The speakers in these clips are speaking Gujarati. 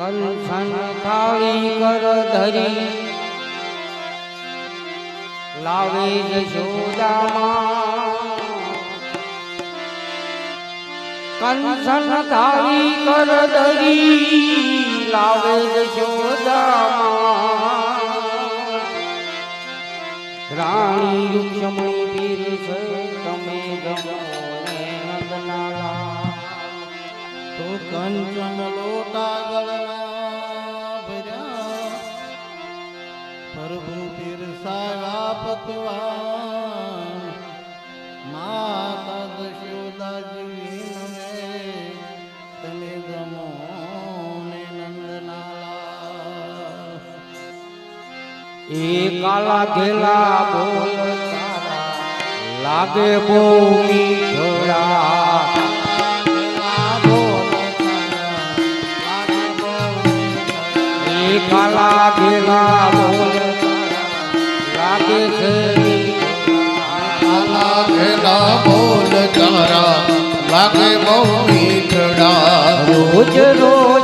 કંસન થાળી કર ધરી લાવે જશોદામાં કંસન થાળી કર ધરી લાવે જશોદામાં રાણી રૂક્ષમણી પીર છે, તમે ગમો ને નંદનાલા તો કંચન લોટા ગળના ભર્યા. પ્રભુ પીરસાયા પકવાન કાલા ઘેલા બોલ લાગે બહુ મીઠડા કાલા ઘેલા બોલ લાગે છે કાલા ઘેલા બોલ તારા લાગે બહુ મીઠડા રોજ રોજ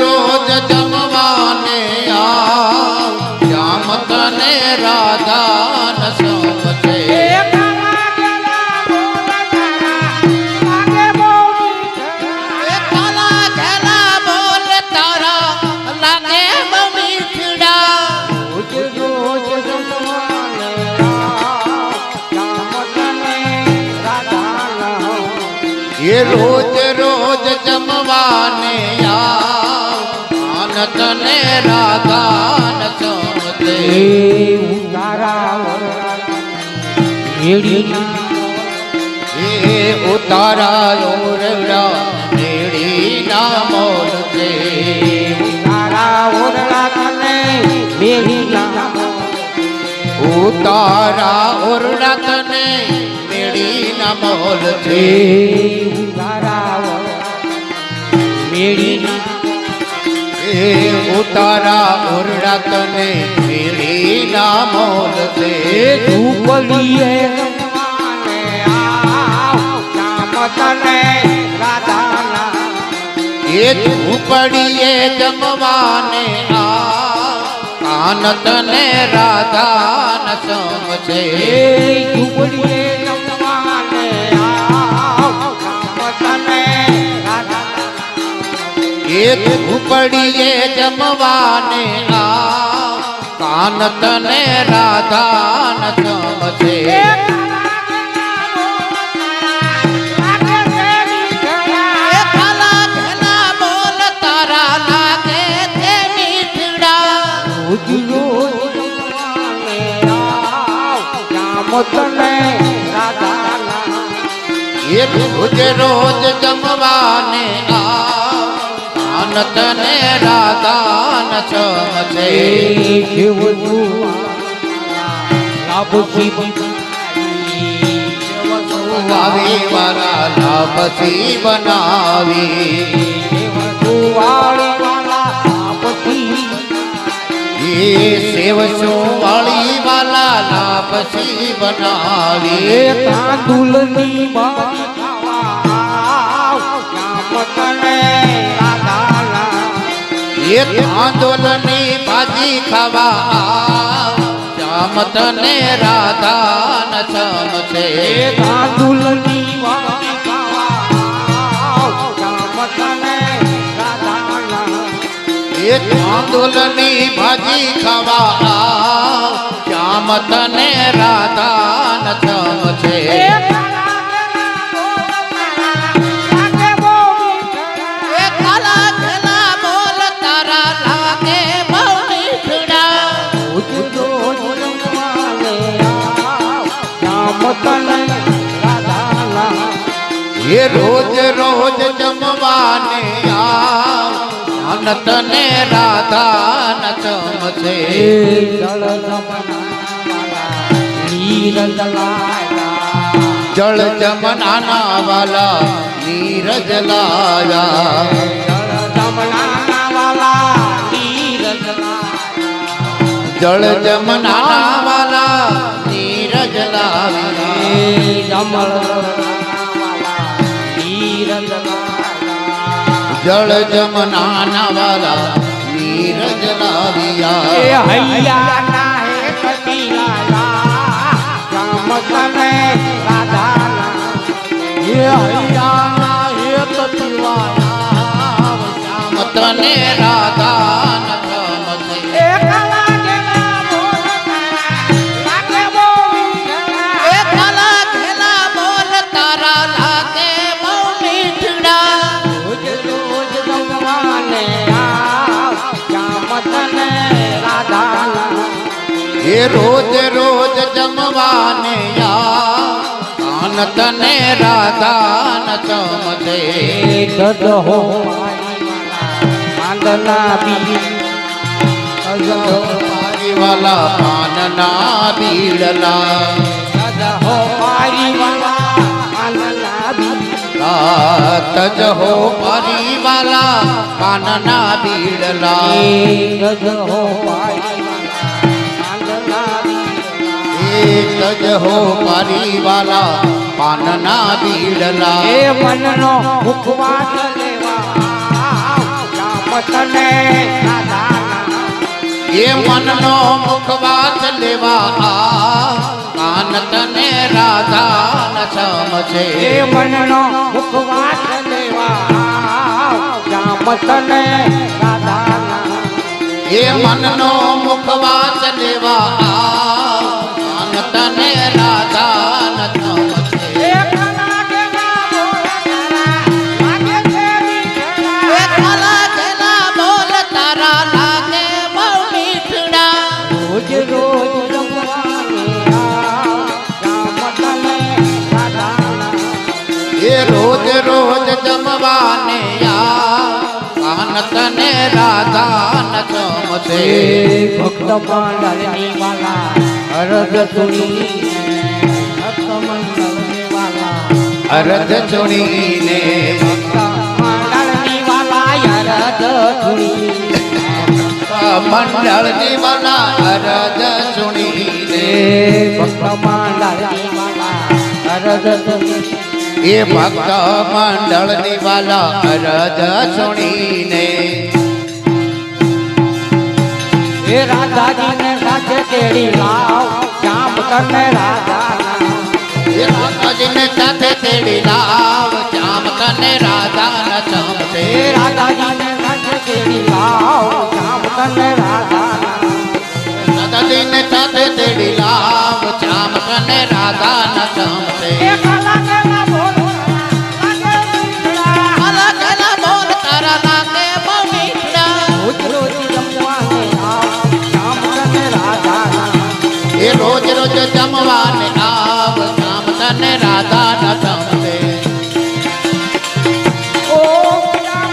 રોજ જમવાને આવ. શ્યામ તને રાધા ન સમજે રોજ રોજ જમવાને શ્યામ તને રાધાના એ ઉતારા જમવાને આવ આન તને રાધા ન સમજે એ ઉતારા ઓરડા નેડી ના મોલ. છે ઉતારા ઓરડા તને નેડી ના મોલ છે. એ ઉતારા ઓરડા તને નેડી ના મોલ છે એ ઝૂંપડીએ જમવાને આ. કાન તને રાધા ન સમજે. એ ઉપડીએ જમવાને આ. કાન તને રાધાન સમજે તને રાધાના એ રોજ રોજ જમવાને આવ કાન તને રાધા ન છે આવી વાળા લાપસી બનાવી. એ સેવસો વાળી વાલા લાપસી બનાવી તાંદુલની બારી ખાવા. રાધાના એ આંદોલની ભાજી ખાવા. શ્યામ તને રાધા ન છમ છે. એક આંદોલની ભાજી ખાવા. તને રાધાના. એક આંદોલની ભાજી ખાવા. શ્યામ તને રાધા ન છમ એ એ રોજ રોજ જમવાને આવ કાન તને રાધા ન ચમચે જળ જમનાવાલા નીરજ લાયા જળ જમનાના વાલા નીરજ લાયા જળ લાયા જળ જમના નવાલા નીરજ એ લાવિયા હૈયા ના હે કટી લાયા રામ તને રાધા એ હૈયા ના હે કટી લાયા શ્યામ તને રાધા એ રોજ રોજ જમવાને યા કાન તને રાધા ન ચમચે દદ હો માંદના બી મારી વાલા પાનના બીડલા દદ હો મારી વાલા માંદના બી રાત જ હો મારી વાલા પાનના બીડલા દદ હો એક જ હો મારી વાલા પાનના બીડલા. એ મનનો મુખવાસ લેવા તને એ મનનો મુખવાસ લેવા કાન તને રાધા ન સમજે. એ મનનો મુખવાસ લેવા રામ તને રાધા એ મનનો મુખવાસ લેવા તને રાધા ન સમજે એ કલા કે ના લાગે છે મીઠડા એ કલા કેલા બોલ તારા લાગે બહુ મીઠડા. રોજ રોજ જમવાને તને રાધા ન સમજે ભક્ત મંડળની વાલા. અરજ સુની ભક્ત મંડળની વાલા અરજ ચુણીને ભક્ત મંડળની વાલા અરજ સુની મંડળની વાલા ચુણીને ભક્ત મંડળની વાલા અરજ ચુણી એ ભક્ત મંડળની વાલા અરજ ચુણીને હે રાધાજીને સાથે તેડી લાવ શ્યામ કરને રાધા રાધાજીને સાથે તેડી લાવ શ્યામ કરને રાધા ન ચમતે રાધાજીને સાથે તેડી લાવ શ્યામ કરને રાધા દાદાજીને સાથે તેડી લાવ શ્યામ કરને રાધા ન ચમતે રોજ જમવાને આવ ચામ તને રાધા ન ઓ રામ.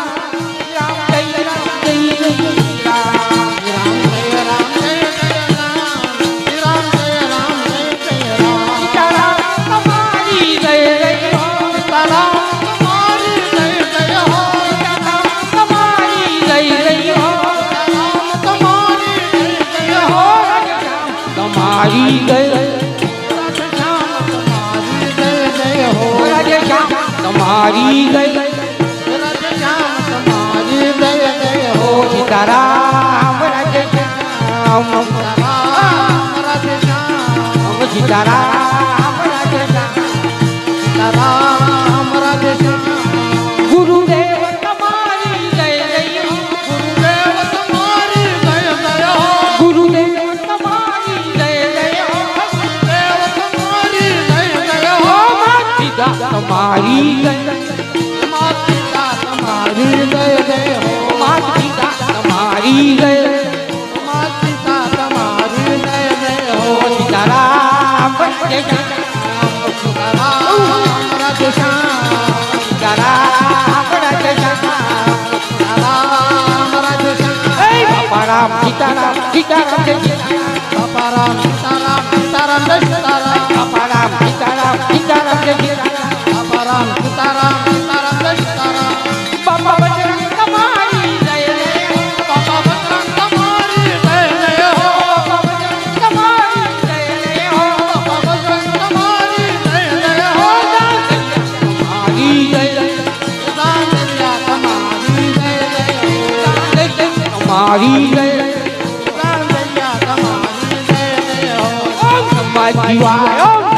રાધે શ્યામ તમારી સીતારામ સીતારામ સીતારામ સીતા તમારી જય જય હો. મા સીતા તમારી જય મા સીતા તમારી જય જય હો સીતારામ શ્યામ સીતારામ સીતારામ સીતારામ રામ સીતારામ સીતારામ સીતારામ રામ સીતારામ સીતારામ સીતારામ રામ સીતારામ સીતારામ સીતારામ સીતારામ જય સીતારામ બાપા બજરંગ તમારી જય જય બાપા બજરંગ તમારી જય જય હો બાપા બજરંગ તમારી જય જય હો બાપા બજરંગ તમારી જય જય હો તમારી જય જય તમારી જય જય તમારી જય જય તમારી જય જય હો ઓમ નમઃ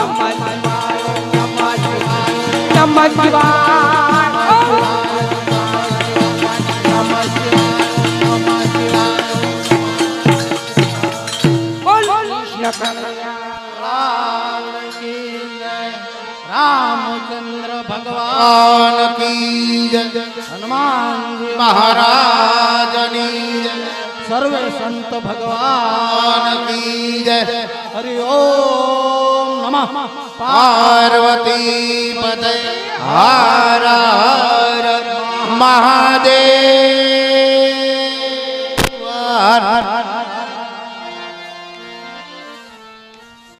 કી જય રામચંદ્ર ભગવાન કી જય હનુમાનજી મહારાજની સર્વે સંત ભગવાન હરિ ઓમ નમઃ પાર્વતી પદય હર હર મહાદેવ